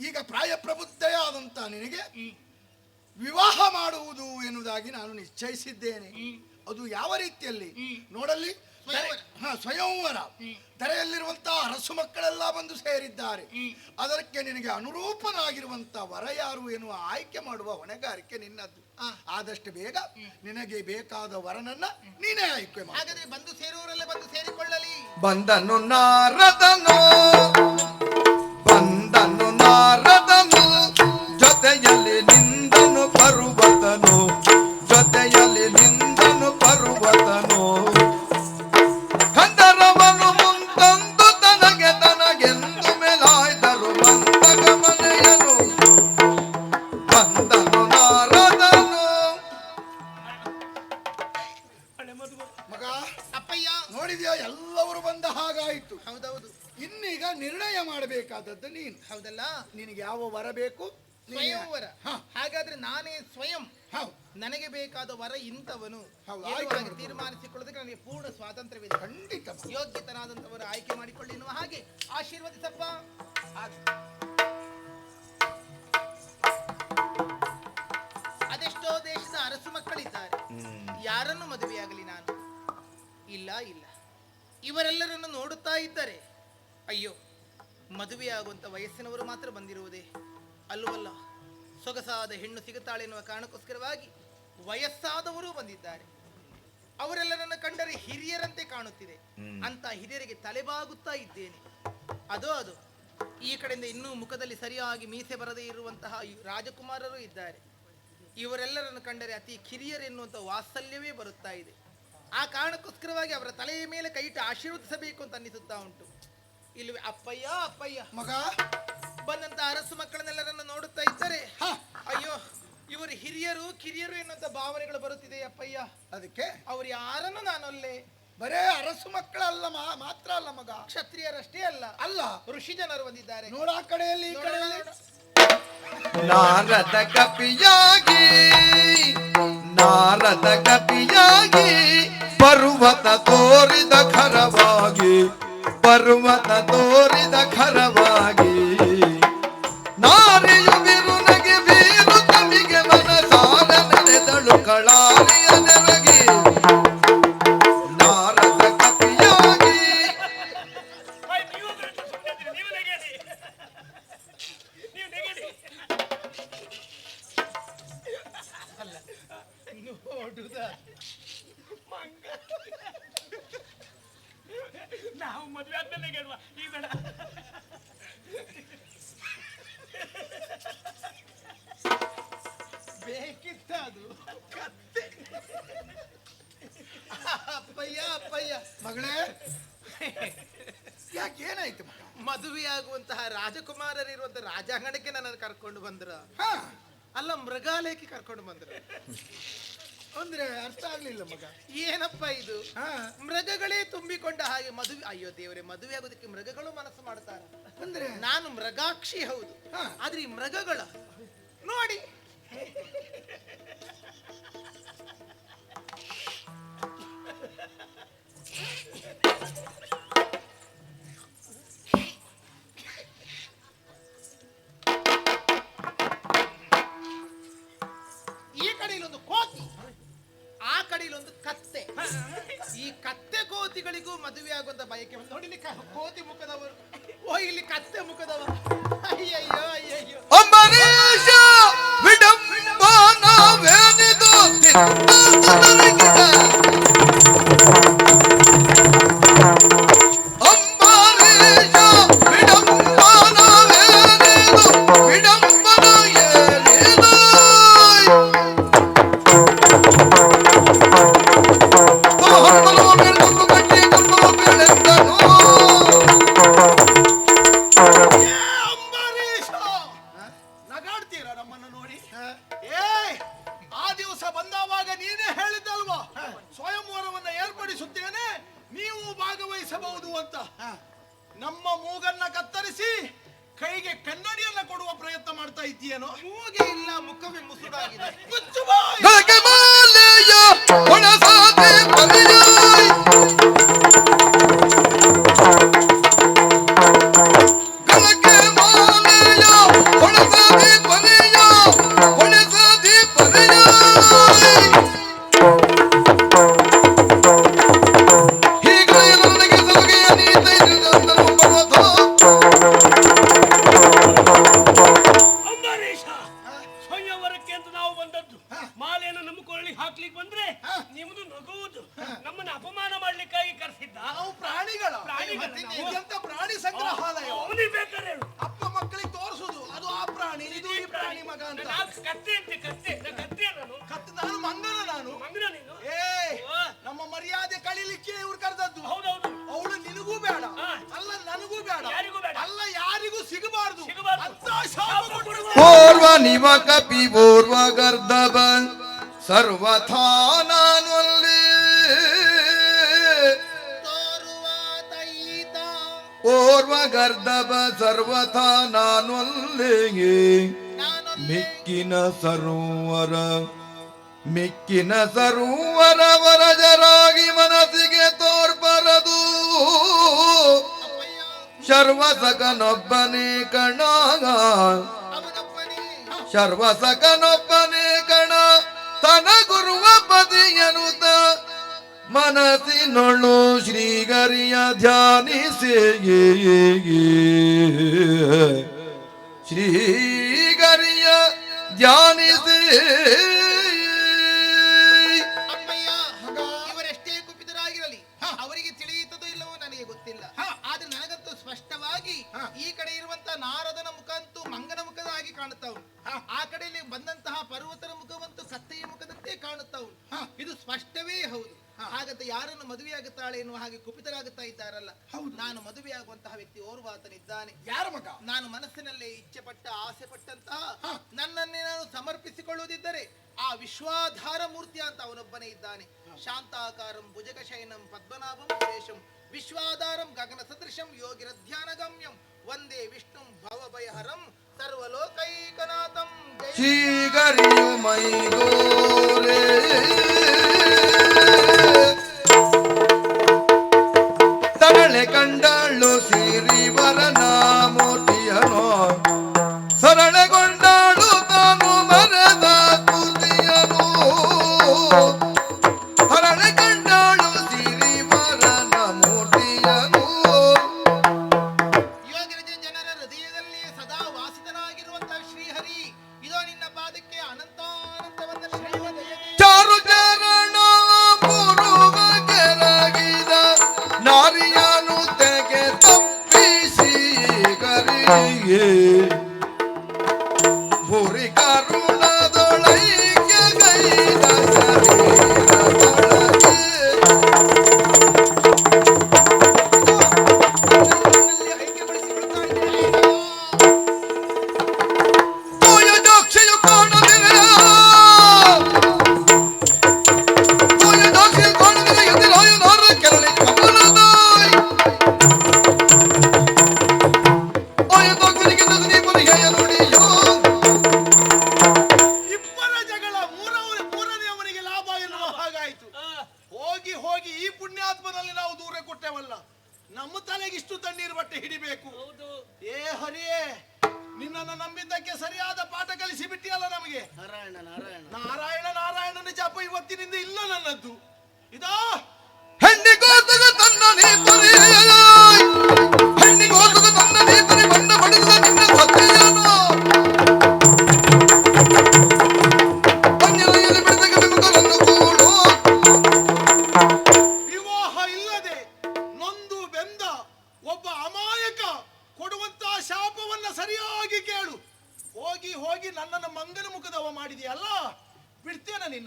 ಈಗ ಪ್ರಾಯ ಪ್ರಬುದ್ಧೆಯಾದಂತ ನಿನಗೆ ವಿವಾಹ ಮಾಡುವುದು ಎನ್ನುವುದಾಗಿ ನಾನು ನಿಶ್ಚಯಿಸಿದ್ದೇನೆ. ಅದು ಯಾವ ರೀತಿಯಲ್ಲಿ? ನೋಡಲಿ ನೋಡಲ್ಲಿ ಸ್ವಯಂವರ. ಧರೆಯಲ್ಲಿರುವಂತಹ ಅರಸು ಮಕ್ಕಳೆಲ್ಲ ಬಂದು ಸೇರಿದ್ದಾರೆ. ಅದಕ್ಕೆ ನಿನಗೆ ಅನುರೂಪನಾಗಿರುವಂತ ವರ ಯಾರು ಎನ್ನುವ ಆಯ್ಕೆ ಮಾಡುವ ಹೊಣೆಗಾರಿಕೆ ನಿನ್ನದ್ದು. ಆದಷ್ಟು ಬೇಗ ನಿನಗೆ ಬೇಕಾದ ವರನನ್ನ ನೀನೇ ಆಯ್ಕೆ ಮಾಡಿ. ಬಂದು ಸೇರುವವರೆಲ್ಲ ಬಂದು ಸೇರಿಕೊಳ್ಳಲಿ. ಬಂದನು ನಾರದನು. ಬಂದನು ಅದೆಷ್ಟೋ ದೇಶದ ಅರಸು ಮಕ್ಕಳಿದ್ದಾರೆ. ಯಾರನ್ನು ಮದುವೆಯಾಗಲಿ ನಾನು? ಇಲ್ಲ ಇಲ್ಲ. ಇವರೆಲ್ಲರನ್ನು ನೋಡುತ್ತಾ ಇದ್ದರೆ ಅಯ್ಯೋ ಮದುವೆಯಾಗುವಂತ ವಯಸ್ಸಿನವರು ಮಾತ್ರ ಬಂದಿರುವುದೇ? ಅಲ್ಲವಲ್ಲ ಸೊಗಸಾದ ಹೆಣ್ಣು ಸಿಗುತ್ತಾಳೆ ಎನ್ನುವ ಕಾರಣಕ್ಕೋಸ್ಕರವಾಗಿ ವಯಸ್ಸಾದವರು ಬಂದಿದ್ದಾರೆ. ಅವರೆಲ್ಲರನ್ನು ಕಂಡರೆ ಹಿರಿಯರಂತೆ ಕಾಣುತ್ತಿದೆ. ಅಂತ ಹಿರಿಯರಿಗೆ ತಲೆಬಾಗುತ್ತಾ ಇದ್ದೇನೆ. ಅದೋ ಅದು. ಈ ಕಡೆಯಿಂದ ಇನ್ನೂ ಮುಖದಲ್ಲಿ ಸರಿಯಾಗಿ ಮೀಸೆ ಬರದೇ ಇರುವಂತಹ ರಾಜಕುಮಾರರು ಇದ್ದಾರೆ. ಇವರೆಲ್ಲರನ್ನು ಕಂಡರೆ ಅತಿ ಕಿರಿಯರೆನ್ನುವಂಥ ವಾತ್ಸಲ್ಯವೇ ಬರುತ್ತಾ ಇದೆ. ಆ ಕಾರಣಕ್ಕೋಸ್ಕರವಾಗಿ ಅವರ ತಲೆಯ ಮೇಲೆ ಕೈಯಿಟ್ಟು ಆಶೀರ್ವದಿಸಬೇಕು ಅಂತ ಅನ್ನಿಸುತ್ತಾ ಉಂಟು. ಇಲ್ಲಿ ಅಪ್ಪಯ್ಯ ಅಪ್ಪಯ್ಯ. ಮಗ. ಬಂದಂತ ಅರಸು ಮಕ್ಕಳನ್ನೆಲ್ಲರನ್ನು ನೋಡುತ್ತಾ ಇದ್ದರೆ ಹ, ಅಯ್ಯೋ ಇವರು ಹಿರಿಯರು ಕಿರಿಯರು ಎನ್ನುವಂತ ಭಾವನೆಗಳು ಬರುತ್ತಿದೆ ಅಪ್ಪಯ್ಯ. ಅದಕ್ಕೆ? ಅವ್ರು ಯಾರನ್ನು ನಾನೊಲ್ಲೆ? ಬರೇ ಅರಸು ಮಕ್ಕಳಲ್ಲ ಅಲ್ಲ ಮಾತ್ರ ಅಲ್ಲ ಮಗ. ಕ್ಷತ್ರಿಯರಷ್ಟೇ ಅಲ್ಲ. ಅಲ್ಲ. ಋಷಿ ಜನರು ಬಂದಿದ್ದಾರೆ. ನೋಡ ಆ ಕಡೆಯಲ್ಲಿ ಈ ಕಡೆಯಲ್ಲಿ. ನಾರದ ಕಪಿಯಾಗಿ ನಾರದ ಕಪಿಯಾಗಿ ಪರ್ವತ ತೋರಿದ ಖರವಾಗಿ ಪರ್ವತ ತೋರಿದ ಖರವಾಗಿ ನಾರಿಯು ಕರ್ಕೊಂಡು ಬಂದ್ರ? ಹ. ಅಲ್ಲ ಮೃಗಾಲಯಕ್ಕೆ ಕರ್ಕೊಂಡು ಬಂದ್ರು. ಅಂದ್ರೆ ಅರ್ಥ ಆಗ್ಲಿಲ್ಲ ಮಗ. ಏನಪ್ಪ ಇದು? ಹ. ಮೃಗಗಳೇ ತುಂಬಿಕೊಂಡ ಹಾಗೆ ಮದುವೆ ಅಯ್ಯೋ ದೇವರೇ ಮದುವೆ ಆಗೋದಕ್ಕೆ ಮೃಗಗಳು ಮನಸ್ಸು ಮಾಡ್ತಾರೆ. ಅಂದ್ರೆ? ನಾನು ಮೃಗಾಕ್ಷಿ ಹೌದು. ಆದ್ರೆ ಈ ಮೃಗಗಳ ನೋಡಿ. ಒಂದು ಕತ್ತೆ. ಈ ಕತ್ತೆ ಕೋತಿಗಳಿಗೂ ಮದುವೆ ಆಗುವಂತ ಬಯಕೆ ಬಂದು ನೋಡಿಲಿ ಕೋತಿ ಮುಖದವರು. ಓ ಇಲ್ಲಿ ಕತ್ತೆ ಮುಖದವರು. ಅಯ್ಯಯ್ಯೋ ಅಯ್ಯಯ್ಯೋ. ಅಂಬರೀಷ, ವಿಡಂಬನವೇನಿದು? ತಿನ್ನತೊಡಗಿದ. ನಮ್ಮ ಮೂಗನ್ನ ಕತ್ತರಿಸಿ ಕೈಗೆ ಕನ್ನಡಿಯನ್ನ ಕೊಡುವ ಪ್ರಯತ್ನ ಮಾಡ್ತಾ ಇದೆಯೇನೋ ಮೂಗೆ ಇಲ್ಲ ಮುಖವೇ ಮುಸುಡಾಗಿದೆ. ಮುಚ್ಚು ಸರ್ವಥಾ ನಾನು ಅಲ್ಲಿ ಓರ್ವ ಗರ್ಧವ ಸರ್ವಥಾ ನಾನು ಅಲ್ಲಿಗೆ ಮಿಕ್ಕಿನ ಸರೋವರ ಮಿಕ್ಕಿನ ಸರೋವರ ವರಜರಾಗಿ ಮನಸ್ಸಿಗೆ ತೋರ್ಪರದು. ಶರ್ವಸಕನೊಬ್ಬನೇ ಕಣಾಗ, ಶರ್ವಸಕನೊಬ್ಬನೇ ಕಣ ತನಗುರುವ ಬದಿಯನುತ ಮನಸ್ಸಿನೊಳು ಶ್ರೀಗರಿಯ ಧ್ಯಾನಿಸಿ. ಶ್ರೀಗರಿಯ ಧ್ಯಾನಿಸಿ. ವಿಶ್ವಾಧಾರ ಮೂರ್ತಿಯ ಅಂತ ಅವನೊಬ್ಬನೇ ಇದ್ದಾನೆ. ಶಾಂತಾಕಾರಂ ಭುಜಗಶಯನಂ ಪದ್ಮನಾಭಂ ಶೇಷಂ ವಿಶ್ವಾಧಾರಂ ಗಗನ ಸದೃಶಂ ಯೋಗಿರ ಧ್ಯಾನಗಮ್ಯಂ ವಂದೇ ವಿಷ್ಣು ಭವಭಯಹರಂ ಸರ್ವಲೋಕೈಕನಾಥಂ ಜೈ ಗರಿಯು ಮೈ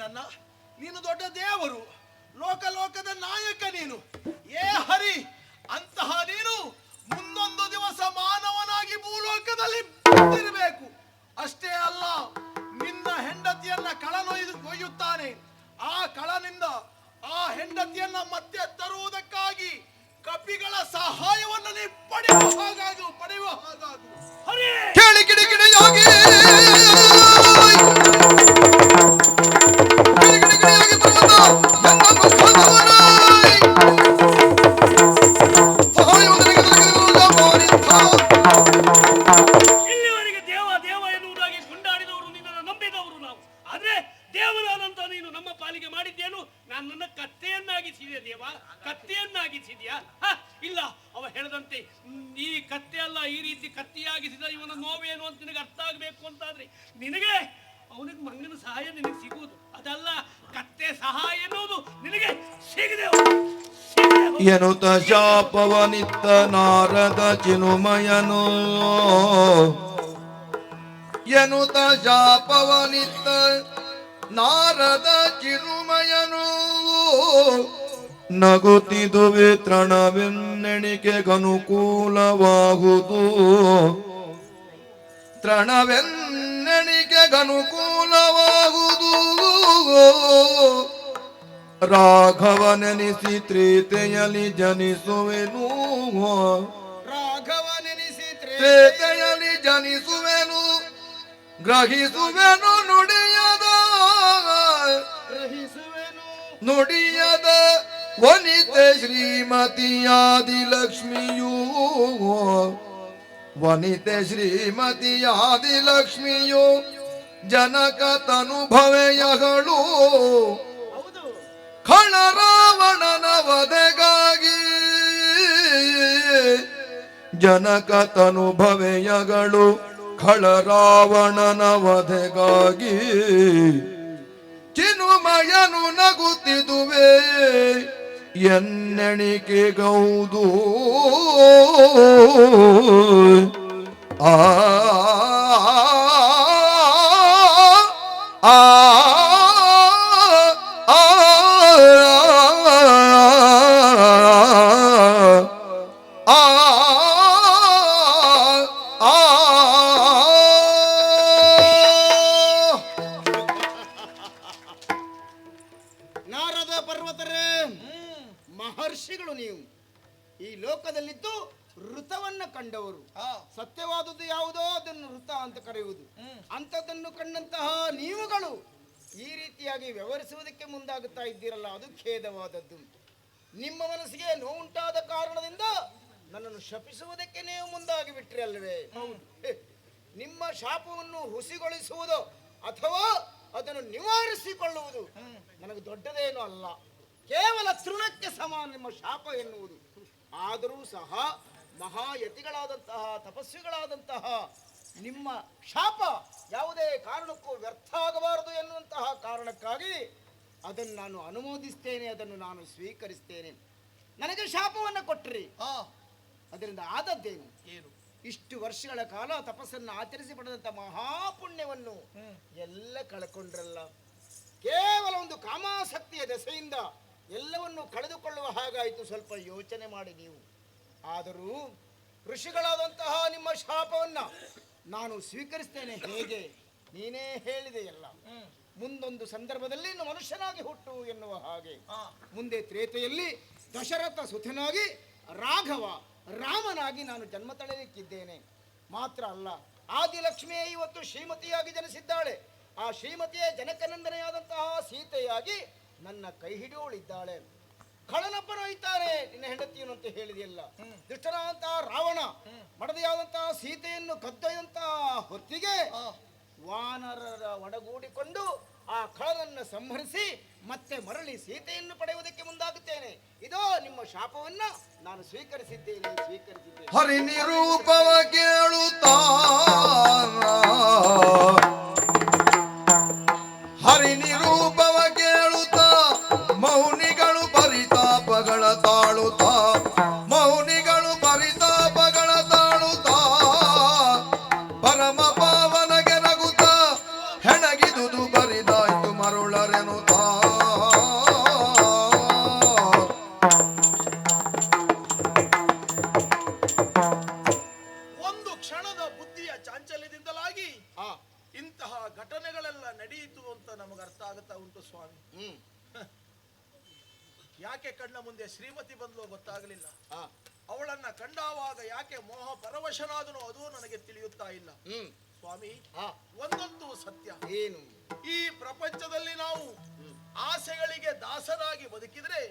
ನನ್ನ ನೀನು ದೊಡ್ಡ ದೇವರು, ಲೋಕ ಲೋಕದ ನಾಯಕ ನೀನು. ಏ ಹರಿ, ಅಂತಹ ನೀನು ಮುಂದೊಂದು ದಿವಸ ಮಾನವನಾಗಿ ಭೂಲೋಕದಲ್ಲಿ ಬಂದಿರಬೇಕು ಅಷ್ಟೇ ಅಲ್ಲ, ನಿನ್ನ ಹೆಂಡತಿಯನ್ನ ಕಳನೊಯ್ದು ಒಯ್ಯುತ್ತಾನೆ ಆ ಕಳನಿಂದ ಆ ಹೆಂಡತಿಯನ್ನ ಮತ್ತೆ ತರುವುದಕ್ಕಾಗಿ ಕಪಿಗಳ ಸಹಾಯವನ್ನು ನೀ ಪಡೆಯುವ ಹಾಗಾಗು ಪಡೆಯುವ ಹಾಗಾಗು. ಹರಿ ಕಿಡಿ ಕಿಡಿಯಾಗಿ ಶಾಪವನಿತ್ತ ನಾರದ ಚಿನುಮಯನು. ಯನುತ ಶಾಪವನಿತ್ತ ನಾರದ ಚಿನುಮಯನು. ನಗುತ್ತಿದುವೆ ತೃಣವೆನ್ನೆಣಿಕೆಗನುಕೂಲವಾಗುವುದು ತೃಣವೆನ್ನೆಣಿಕೆಗನುಕೂಲವಾಗುವುದು ರಾಘವನೆನಿಸಿ ತ್ರೇತೆಯಲಿ ಜನಿಸುವೆನು ರಾಘವ ನೆನೆಸಿ ತ್ರೇತೆಯಲಿ ಜನಿಸುವೆನು ಗ್ರಹಿಸುವೆನು ನುಡಿಯದ ಗ್ರಹಿಸುವೆನು. ನುಡಿಯದ ವನಿತೆ ಶ್ರೀಮತಿಯಾದಿ ಲಕ್ಷ್ಮಿಯೂ ವನಿತೆ ಶ್ರೀಮತಿಯಾದಿ ಲಕ್ಷ್ಮಿಯು ಜನಕ ತನುಭವೆಯಗಳು ಖಳ ರಾವಣನ ವಧೆಗಾಗಿ ಜನಕ ತನುಭವೆಯಗಳು ಖಳ ರಾವಣನ ವಧೆಗಾಗಿ ಚಿನುಮಯನು ನಗುತ್ತಿದುವೆ ಎನ್ನೆಣಿಕೆ ಗೌದು ಆ ಇದ್ದೀರಲ್ಲ ನಿಮ್ಮ ಮನಸ್ಸಿಗೆ ನೋವುಂಟಾದ ಕಾರಣದಿಂದ ನನ್ನನ್ನು ಶಪಿಸುವುದಕ್ಕೆ ನೀವು ಮುಂದಾಗಿ ಬಿಟ್ರಿ ಅಲ್ವೇ ನಿಮ್ಮ ಶಾಪವನ್ನು ಹುಸಿಗೊಳಿಸುವುದು ಅಥವಾ ಅದನ್ನು ನಿವಾರಿಸಿಕೊಳ್ಳುವುದು ನನಗೆ ದೊಡ್ಡದೇನು ಅಲ್ಲ. ಕೇವಲ ತೃಣಕ್ಕೆ ಸಮಾನ ನಿಮ್ಮ ಶಾಪ ಎನ್ನುವುದು. ಆದರೂ ಸಹ ಮಹಾಯತಿಗಳಾದಂತಹ ತಪಸ್ವಿಗಳಾದಂತಹ ನಿಮ್ಮ ಶಾಪ ಯಾವುದೇ ಕಾರಣಕ್ಕೂ ವ್ಯರ್ಥ ಆಗಬಾರದು ಎನ್ನುವಂತಹ ಕಾರಣಕ್ಕಾಗಿ ಅದನ್ನು ನಾನು ಅನುಮೋದಿಸ್ತೇನೆ ಅದನ್ನು ನಾನು ಸ್ವೀಕರಿಸ್ತೇನೆ. ನನಗೆ ಶಾಪವನ್ನು ಕೊಟ್ರಿ. ಅದರಿಂದ ಆದದ್ದೇನು? ಏನು? ಇಷ್ಟು ವರ್ಷಗಳ ಕಾಲ ತಪಸ್ಸನ್ನು ಆಚರಿಸಿ ಪಡೆದಂತ ಮಹಾಪುಣ್ಯವನ್ನು ಎಲ್ಲ ಕಳ್ಕೊಂಡ್ರಲ್ಲ. ಕೇವಲ ಒಂದು ಕಾಮಾಸಕ್ತಿಯ ದೆಸೆಯಿಂದ ಎಲ್ಲವನ್ನು ಕಳೆದುಕೊಳ್ಳುವ ಹಾಗಾಯಿತು. ಸ್ವಲ್ಪ ಯೋಚನೆ ಮಾಡಿ ನೀವು. ಆದರೂ ಋಷಿಗಳಾದಂತಹ ನಿಮ್ಮ ಶಾಪವನ್ನ ನಾನು ಸ್ವೀಕರಿಸ್ತೇನೆ. ಹೇಗೆ? ನೀನೇ ಹೇಳಿದೆಯಲ್ಲ. ಮುಂದೊಂದು ಸಂದರ್ಭದಲ್ಲಿ ಇನ್ನು ಮನುಷ್ಯನಾಗಿ ಹುಟ್ಟು ಎನ್ನುವ ಹಾಗೆ. ಮುಂದೆ ತ್ರೇತೆಯಲ್ಲಿ ದಶರಥ ಸುತನಾಗಿ ರಾಘವ ರಾಮನಾಗಿ ನಾನು ಜನ್ಮ ತಳೆಯಲಿಕ್ಕಿದ್ದೇನೆ ಮಾತ್ರ ಅಲ್ಲ ಆದಿಲಕ್ಷ್ಮಿಯೇ ಇವತ್ತು ಶ್ರೀಮತಿಯಾಗಿ ಜನಿಸಿದ್ದಾಳೆ. ಆ ಶ್ರೀಮತಿಯೇ ಜನಕನಂದನೆಯಾದಂತಹ ಸೀತೆಯಾಗಿ ನನ್ನ ಕೈ ಹಿಡಿಯೋಳಿದ್ದಾಳೆ. ಕಳನಪ್ಪನ ಇದ್ದಾನೆ ನಿನ್ನ ಹೆಂಡತಿಯನ್ನು ಅಂತ ಹೇಳಿದೆಯಲ್ಲ. ದುಷ್ಟನಾದಂತಹ ರಾವಣ ಮಡದೆಯಾದಂತಹ ಸೀತೆಯನ್ನು ಕದ್ದೊಯ್ದಂತಹ ಹೊತ್ತಿಗೆ ವಾನರರ ಒಡಗೂಡಿಕೊಂಡು ಆ ಕಳವನ್ನು ಸಂಹರಿಸಿ ಮತ್ತೆ ಮರಳಿ ಸೀತೆಯನ್ನು ಪಡೆಯುವುದಕ್ಕೆ ಮುಂದಾಗುತ್ತೇನೆ. ಇದೋ ನಿಮ್ಮ ಶಾಪವನ್ನ ನಾನು ಸ್ವೀಕರಿಸಿದ್ದೇನೆ ಸ್ವೀಕರಿಸಿದ್ದೇನೆ. ಹರಿನಿರೂಪವ ಕೇಳುತ್ತಾ ಮುಂದೆ ಶ್ರೀಮತಿ ಬಂದ್ಲು ಗೊತ್ತಾಗಲಿಲ್ಲ. ಅವಳನ್ನ ಕಂಡಾವಾಗ ಯಾಕೆ ಮೋಹ ಪರವಶನಾದನು ಅದು ನನಗೆ ತಿಳಿಯುತ್ತಾ ಇಲ್ಲ. ಸ್ವಾಮಿ ಒಂದೊಂದು ಒಂದಂತೂ ಸತ್ಯ. ಏನು? ಈ ಪ್ರಪಂಚದಲ್ಲಿ ನಾವು ಆಸೆಗಳಿಗೆ ದಾಸರಾಗಿ ಬದುಕಿದ್ರೆ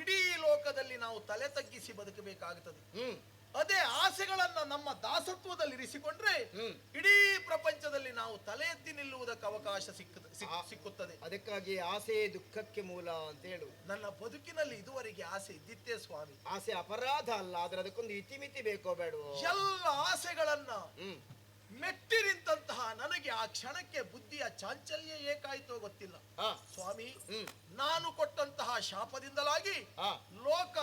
ಇಡೀ ಲೋಕದಲ್ಲಿ ನಾವು ತಲೆ ತಗ್ಗಿಸಿ ಬದುಕಬೇಕಾಗುತ್ತದೆ. ಅದೇ ಆಸೆಗಳನ್ನ ನಮ್ಮ ದಾಸತ್ವದಲ್ಲಿ ಇರಿಸಿಕೊಂಡ್ರೆ ಹ್ಮ್. ಇಡೀ ಪ್ರಪಂಚದಲ್ಲಿ ನಾವು ತಲೆ ಎತ್ತಿ ನಿಲ್ಲುವುದಕ್ಕೆ ಅವಕಾಶ ಸಿಕ್ಕ ಸಿಕ್- ಸಿಕ್ಕುತ್ತದೆ. ಅದಕ್ಕಾಗಿ ಆಸೆ ದುಃಖಕ್ಕೆ ಮೂಲ ಅಂತ ಹೇಳು. ನನ್ನ ಬದುಕಿನಲ್ಲಿ ಇದುವರೆಗೆ ಆಸೆ ಇದ್ದಿತ್ತೇ ಸ್ವಾಮಿ. ಆಸೆ ಅಪರಾಧ ಅಲ್ಲ ಆದ್ರೆ ಅದಕ್ಕೊಂದು ಇತಿಮಿತಿ ಬೇಕೋ ಬೇಡ ಎಲ್ಲ ಆಸೆಗಳನ್ನ ಮೆಟ್ಟಿ ನಿಂತಹ ನನಗೆ ಆ ಕ್ಷಣಕ್ಕೆ ಬುದ್ಧಿಯ ಚಾಂಚಲ್ಯ ಏಕಾಯಿತೋ ಗೊತ್ತಿಲ್ಲ. ಆ, ಸ್ವಾಮಿ ಹ್ಮ್. ನಾನು ಕೊಟ್ಟಂತಹ ಶಾಪದಿಂದಲಾಗಿ ಲೋಕ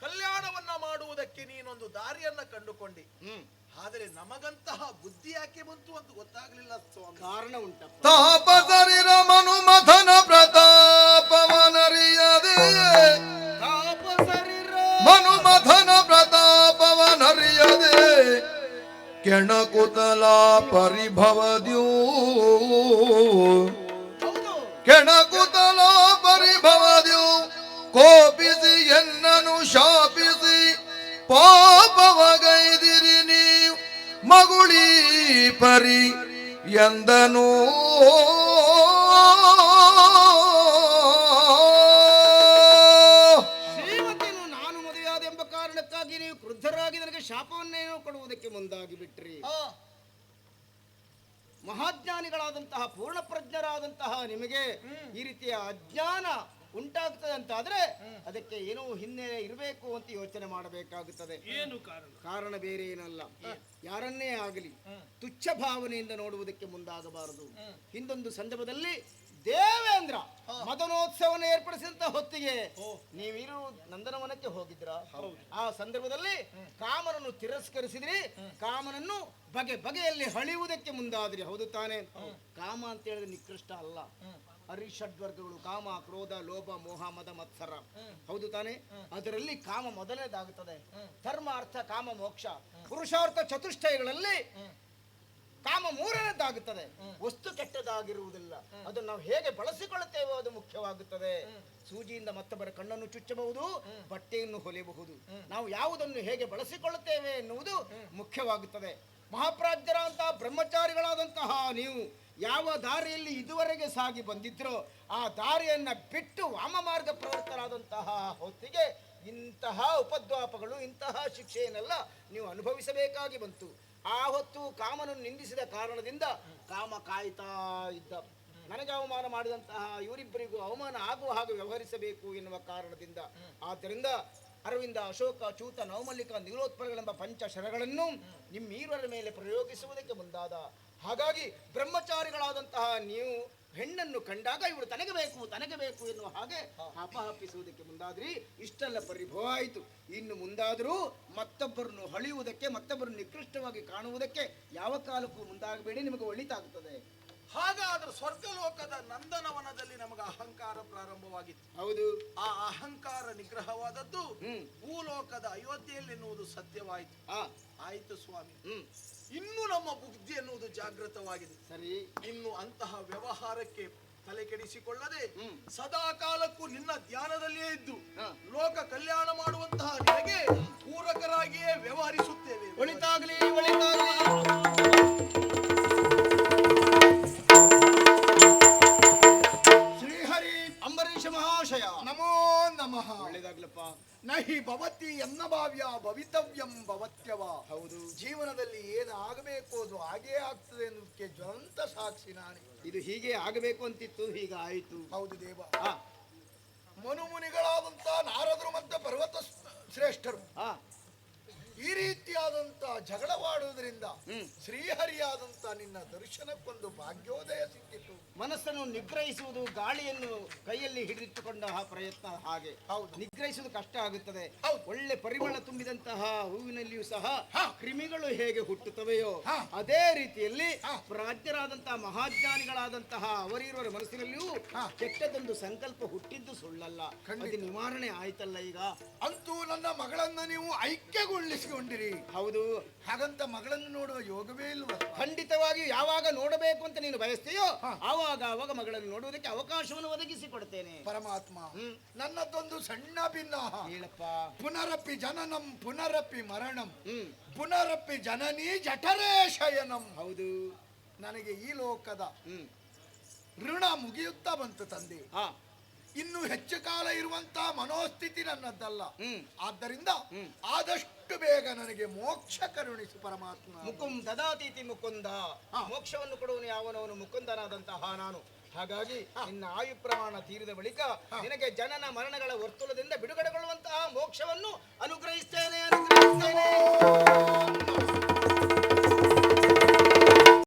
ಕಲ್ಯಾಣವನ್ನ ಮಾಡುವುದಕ್ಕೆ ನೀನೊಂದು ದಾರಿಯನ್ನ ಕಂಡುಕೊಂಡಿ. ಹ್ಮ್. ಆದರೆ ನಮಗಂತಹ ಬುದ್ಧಿ ಯಾಕೆ ಬಂತು ಅಂತ ಗೊತ್ತಾಗ್ಲಿಲ್ಲ ಸ್ವಾಮಿ. ಕಾರಣ ಉಂಟಪ್ಪ. ತಾಪಸರಿರ ಮನುಮಥನ ಪ್ರತಾಪವನರಿಯದೆ. ತಾಪಸರಿರ ಮನುಮಥನ ಪ್ರತಾಪವನರಿಯದೆ. ಕೆಣಕುತಲ ಪರಿಭವದ್ಯೂ. ಹೌದು. ಕೆಣಕುತಲ ಪರಿಭವದ್ಯೂ. ಕೋಪಿಸಿ ಶಾಪಿಸಿ ಪಾಪವಗೈದಿರಿ ನೀವು ಮಗುಳಿ ಪರಿ ಎಂದನೂ. ಶ್ರೀಮತಿಯನ್ನು ನಾನು ಮದುವೆಯಾದ ಎಂಬ ಕಾರಣಕ್ಕಾಗಿ ನೀವು ಕ್ರುದ್ಧರಾಗಿ ನನಗೆ ಶಾಪವನ್ನೇನು ಕೊಡುವುದಕ್ಕೆ ಮುಂದಾಗಿ ಬಿಟ್ರಿ ಮಹಾಜ್ಞಾನಿಗಳಾದಂತಹ ಪೂರ್ಣ ಪ್ರಜ್ಞರಾದಂತಹ ನಿಮಗೆ ಈ ರೀತಿಯ ಅಜ್ಞಾನ ಉಂಟಾಗ್ತದೆ ಅಂತ ಆದ್ರೆ ಅದಕ್ಕೆ ಏನೋ ಹಿನ್ನೆಲೆ ಇರಬೇಕು ಅಂತ ಯೋಚನೆ ಮಾಡಬೇಕಾಗುತ್ತದೆ. ಏನು ಕಾರಣ? ಕಾರಣ ಬೇರೆ ಏನಲ್ಲ. ಯಾರನ್ನೇ ಆಗಲಿ ತುಚ್ಛ ಭಾವನೆಯಿಂದ ನೋಡುವುದಕ್ಕೆ ಮುಂದಾಗಬಾರದು. ಹಿಂದೊಂದು ಸಂದರ್ಭದಲ್ಲಿ ದೇವೇಂದ್ರ ಮದನೋತ್ಸವನ ಏರ್ಪಡಿಸಿದಂತ ಹೊತ್ತಿಗೆ ನೀವಿರು ನಂದನವನಕ್ಕೆ ಹೋಗಿದ್ರ ಆ ಸಂದರ್ಭದಲ್ಲಿ ಕಾಮನನ್ನು ತಿರಸ್ಕರಿಸಿದ್ರಿ. ಕಾಮನನ್ನು ಬಗೆ ಬಗೆಯಲ್ಲಿ ಹಳಿಯುವುದಕ್ಕೆ ಮುಂದಾದ್ರಿ. ಹೌದು ತಾನೇ? ಕಾಮ ಅಂತ ಹೇಳಿದ್ರೆ ನಿಕೃಷ್ಟ ಅಲ್ಲ. ಹರಿಷಡ್ವರ್ಗಗಳು ಕಾಮ ಕ್ರೋಧ ಲೋಭ ಮೋಹ ಮದ ಮತ್ಸರ. ಹೌದು ತಾನೇ? ಅದರಲ್ಲಿ ಕಾಮ ಮೊದಲನೇದಾಗುತ್ತದೆ. ಧರ್ಮ ಅರ್ಥ ಕಾಮ ಮೋಕ್ಷ. ಪುರುಷಾರ್ಥ ಚತುಷ್ಟಯಗಳಲ್ಲಿ ಕಾಮ ಮೂರನೇದಾಗುತ್ತದೆ. ವಸ್ತು ಕೆಟ್ಟದಾಗಿರುವುದಿಲ್ಲ. ಅದನ್ನು ನಾವು ಹೇಗೆ ಬಳಸಿಕೊಳ್ಳುತ್ತೇವೋ ಅದು ಮುಖ್ಯವಾಗುತ್ತದೆ. ಸೂಜಿಯಿಂದ ಮತ್ತೊಬ್ಬರ ಕಣ್ಣನ್ನು ಚುಚ್ಚಬಹುದು ಬಟ್ಟೆಯನ್ನು ಹೊಲಿಯಬಹುದು. ನಾವು ಯಾವುದನ್ನು ಹೇಗೆ ಬಳಸಿಕೊಳ್ಳುತ್ತೇವೆ ಎನ್ನುವುದು ಮುಖ್ಯವಾಗುತ್ತದೆ. ಮಹಾಪ್ರಾಜ್ಯರಾದಂತಹ ಬ್ರಹ್ಮಚಾರಿಗಳಾದಂತಹ ನೀವು ಯಾವ ದಾರಿಯಲ್ಲಿ ಇದುವರೆಗೆ ಸಾಗಿ ಬಂದಿದ್ರೋ ಆ ದಾರಿಯನ್ನು ಬಿಟ್ಟು ವಾಮ ಮಾರ್ಗ ಪ್ರವೃತ್ತರಾದಂತಹ ಹೊತ್ತಿಗೆ ಇಂತಹ ಉಪದ್ವಾಪಗಳು ಇಂತಹ ಶಿಕ್ಷೆಯನ್ನೆಲ್ಲ ನೀವು ಅನುಭವಿಸಬೇಕಾಗಿ ಬಂತು. ಆ ಹೊತ್ತು ಕಾಮನನ್ನು ನಿಂದಿಸಿದ ಕಾರಣದಿಂದ ಕಾಮ ಕಾಯ್ತಾ ಇದ್ದ. ನನಗೆ ಅವಮಾನ ಮಾಡಿದಂತಹ ಇವರಿಬ್ಬರಿಗೂ ಅವಮಾನ ಆಗುವ ಹಾಗೆ ವ್ಯವಹರಿಸಬೇಕು ಎನ್ನುವ ಕಾರಣದಿಂದ. ಆದ್ದರಿಂದ ಅರವಿಂದ ಅಶೋಕ ಚೂತ ನವಮಲ್ಲಿಕ ನೀಲೋತ್ಪಲಗಳೆಂಬ ಪಂಚ ಶರಗಳನ್ನು ನಿಮ್ಮೀರರ ಮೇಲೆ ಪ್ರಯೋಗಿಸುವುದಕ್ಕೆ ಮುಂದಾದ. ಹಾಗಾಗಿ ಬ್ರಹ್ಮಚಾರಿಗಳಾದಂತಹ ನೀವು ಹೆಣ್ಣನ್ನು ಕಂಡಾಗ ಇವಳು ತನಗೆ ಬೇಕು ತನಗೆ ಬೇಕು ಎನ್ನುವ ಹಾಗೆ ಅಪಹಪಿಸುವುದಕ್ಕೆ ಮುಂದಾದ್ರಿ. ಇಷ್ಟೆಲ್ಲ ಪರಿಭವ ಆಯಿತು. ಇನ್ನು ಮುಂದಾದರೂ ಮತ್ತೊಬ್ಬರನ್ನು ಹಳಿಯುವುದಕ್ಕೆ ಮತ್ತೊಬ್ಬರನ್ನು ನಿಕೃಷ್ಟವಾಗಿ ಕಾಣುವುದಕ್ಕೆ ಯಾವ ಕಾಲಕ್ಕೂ ಮುಂದಾಗಬೇಡಿ ನಿಮಗೆ ಒಳಿತಾಗುತ್ತದೆ ಹಾಗಾದ್ರೆ ಸ್ವರ್ಗಲೋಕದ ನಂದನವನದಲ್ಲಿ ನಮಗೆ ಅಹಂಕಾರ ಪ್ರಾರಂಭವಾಗಿತ್ತು. ಹೌದು. ಆ ಅಹಂಕಾರ ನಿಗ್ರಹವಾದದ್ದು. ಭೂಲೋಕದ ಅಯೋಧ್ಯೆಯಲ್ಲಿ ಎನ್ನುವುದು ಸತ್ಯವಾಯಿತು. ಆಯ್ತು ಆಯಿತು ಸ್ವಾಮಿ. ಇನ್ನು ನಮ್ಮ ಬುದ್ಧಿ ಎನ್ನುವುದು ಜಾಗೃತವಾಗಿದೆ. ಸರಿ. ಇನ್ನು ಅಂತಹ ವ್ಯವಹಾರಕ್ಕೆ ತಲೆ ಕೆಡಿಸಿಕೊಳ್ಳದೆ. ಸದಾ ಕಾಲಕ್ಕೂ ನಿನ್ನ ಧ್ಯಾನದಲ್ಲಿಯೇ ಇದ್ದು ಲೋಕ ಕಲ್ಯಾಣ ಮಾಡುವಂತಹ ನಿನಗೆ ಪೂರಕರಾಗಿಯೇ ವ್ಯವಹರಿಸುತ್ತೇವೆ. ಒಳಿತಾಗಲಿ ಒಳಿತಾಗಲಿ. ನಹಿ ಭವತಿ ಎನ್ನ ಭಾವ್ಯ ಭವಿತವ್ಯಂ ಭವತ್ಯವ. ಹೌದು. ಜೀವನದಲ್ಲಿ ಏನು ಆಗಬೇಕು ಅದು ಹಾಗೇ ಆಗ್ತದೆ ಅನ್ನೋದಕ್ಕೆ ಜ್ವಲಂತ ಸಾಕ್ಷಿ ನಾನು. ಇದು ಹೀಗೆ ಆಗಬೇಕು ಅಂತಿತ್ತು ಹೀಗೆ ಆಯಿತು. ಹೌದು ದೇವ. ಆ ಮನು ಮುನಿಗಳಾದಂತ ನಾರದರು ಮತ್ತು ಪರ್ವತ ಶ್ರೇಷ್ಠರು. ಆ ಈ ರೀತಿಯಾದಂತ ಹ್ಮ್. ಶ್ರೀಹರಿಯಾದಂತ ನಿನ್ನ ದರ್ಶನಕ್ಕೊಂದು ಭಾಗ್ಯೋದಯ ಸಿಕ್ಕಿತು ಮನಸ್ಸನ್ನು ನಿಗ್ರಹಿಸುವುದು ಗಾಳಿಯನ್ನು ಕೈಯಲ್ಲಿ ಹಿಡಿದಿಟ್ಟುಕೊಂಡ ಪ್ರಯತ್ನ ಹಾಗೆ ಹೌದು. ನಿಗ್ರಹಿಸುವುದು ಕಷ್ಟ ಆಗುತ್ತದೆ ಒಳ್ಳೆ ಪರಿಮಳ ತುಂಬಿದಂತಹ ಹೂವಿನಲ್ಲಿಯೂ ಸಹ. ಕ್ರಿಮಿಗಳು ಹೇಗೆ ಹುಟ್ಟುತ್ತವೆಯೋ. ಅದೇ ರೀತಿಯಲ್ಲಿ. ಪ್ರಾಜ್ಯರಾದಂತಹ ಮಹಾಜ್ಞಾನಿಗಳಾದಂತಹ ಅವರಿರುವರ ಮನಸ್ಸಿನಲ್ಲಿಯೂ. ಕೆಟ್ಟದೊಂದು ಸಂಕಲ್ಪ ಹುಟ್ಟಿದ್ದು ಸುಳ್ಳಲ್ಲ. ಅದು ನಿವಾರಣೆ ಆಯ್ತಲ್ಲ ಈಗ ಅಂತೂ ನನ್ನ ಮಗಳನ್ನ ನೀವು ಐಕ್ಯಗೊಳಿಸಿಕೊಂಡಿರಿ ಹೌದು ಹಾಗಂತ ಮಗಳನ್ನು ನೋಡುವ ಯೋಗವೇ ಇಲ್ವ? ಖಂಡಿತವಾಗಿ ಯಾವಾಗ ನೋಡಬೇಕು ಅಂತ ನೀನು ಬಯಸ್ತೀಯೋ ಆವಾಗ ಆವಾಗ ಮಗಳನ್ನು ನೋಡುವುದಕ್ಕೆ ಅವಕಾಶವನ್ನು ಒದಗಿಸಿ ಕೊಡ್ತೇನೆ ಪರಮಾತ್ಮ ಹ್ಮ್. ನನ್ನದೊಂದು ಸಣ್ಣ ಭಿನ್ನ. ಹೇಳಪ್ಪ. ಪುನರಪಿ ಜನನಂ ಪುನರಪಿ ಮರಣಂ. ಹ್ಮ್. ಪುನರಪಿ ಜನನಿ ಜಠರೇ ಶಯನಂ ಹೌದು. ನನಗೆ ಈ ಲೋಕದ ಹ್ಮ್. ಋಣ ಮುಗಿಯುತ್ತಾ ಬಂತು ತಂದೆ. ಹಾ. ಇನ್ನು ಹೆಚ್ಚು ಕಾಲ ಇರುವಂತ ಮನೋಸ್ಥಿತಿ ನನ್ನದ್ದಲ್ಲ ಆದ್ದರಿಂದ ಆದಷ್ಟು ಬೇಗ ನನಗೆ ಮೋಕ್ಷ ಕರುಣಿಸು ಪರಮಾತ್ಮ. ಮುಕುಂ ದದಾತೀತಿ ಮುಕುಂದ ಮೋಕ್ಷವನ್ನು ಕೊಡುವನು ಯಾವನವನು? ಮುಕುಂದನಾದಂತಹ ನಾನು ಹಾಗಾಗಿ ನಿನ್ನ ಆಯು ಪ್ರಮಾಣ ತೀರಿದ ಬಳಿಕ ನಿನಗೆ ಜನನ ಮರಣಗಳ ವರ್ತುಲದಿಂದ ಬಿಡುಗಡೆಗೊಳ್ಳುವಂತಹ ಮೋಕ್ಷವನ್ನು ಅನುಗ್ರಹಿಸ್ತೇನೆ ಅನುಗ್ರಹಿಸ್ತೇನೆ.